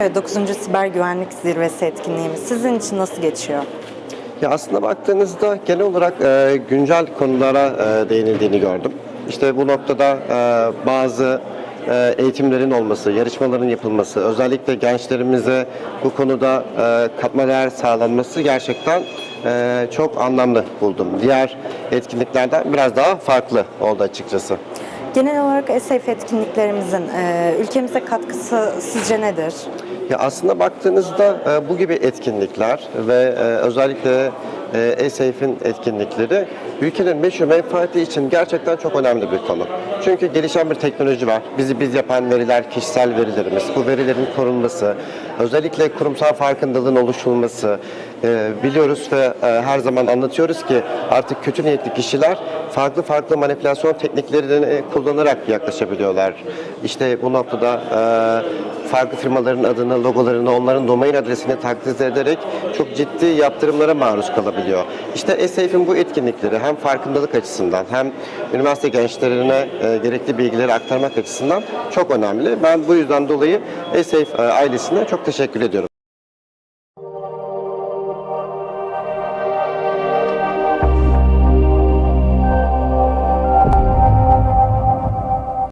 9. Siber Güvenlik Zirvesi etkinliğimiz sizin için nasıl geçiyor? Ya aslında baktığınızda genel olarak e, güncel konulara e, değinildiğini gördüm. İşte bu noktada e, bazı e, eğitimlerin olması, yarışmaların yapılması, özellikle gençlerimize bu konuda e, katma değer sağlanması gerçekten e, çok anlamlı buldum. Diğer etkinliklerden biraz daha farklı oldu açıkçası. Genel olarak ESEF etkinliklerimizin e, ülkemize katkısı sizce nedir? Ya aslında baktığınızda e, bu gibi etkinlikler ve e, özellikle e, E-Safe'in etkinlikleri ülkenin meşru menfaati için gerçekten çok önemli bir konu. Çünkü gelişen bir teknoloji var. Bizi biz yapan veriler kişisel verilerimiz. Bu verilerin korunması, özellikle kurumsal farkındalığın oluşturulması e, biliyoruz ve e, her zaman anlatıyoruz ki artık kötü niyetli kişiler farklı farklı manipülasyon tekniklerini kullanarak yaklaşabiliyorlar. İşte bu noktada e, farklı firmaların adını, logolarını, onların domain adresini taklit ederek çok ciddi yaptırımlara maruz kalabiliyor. İşte E-Safe'in bu etkinlikleri hem farkındalık açısından hem üniversite gençlerine e, gerekli bilgileri aktarmak açısından çok önemli. Ben bu yüzden dolayı e, ailesine çok teşekkür ediyorum.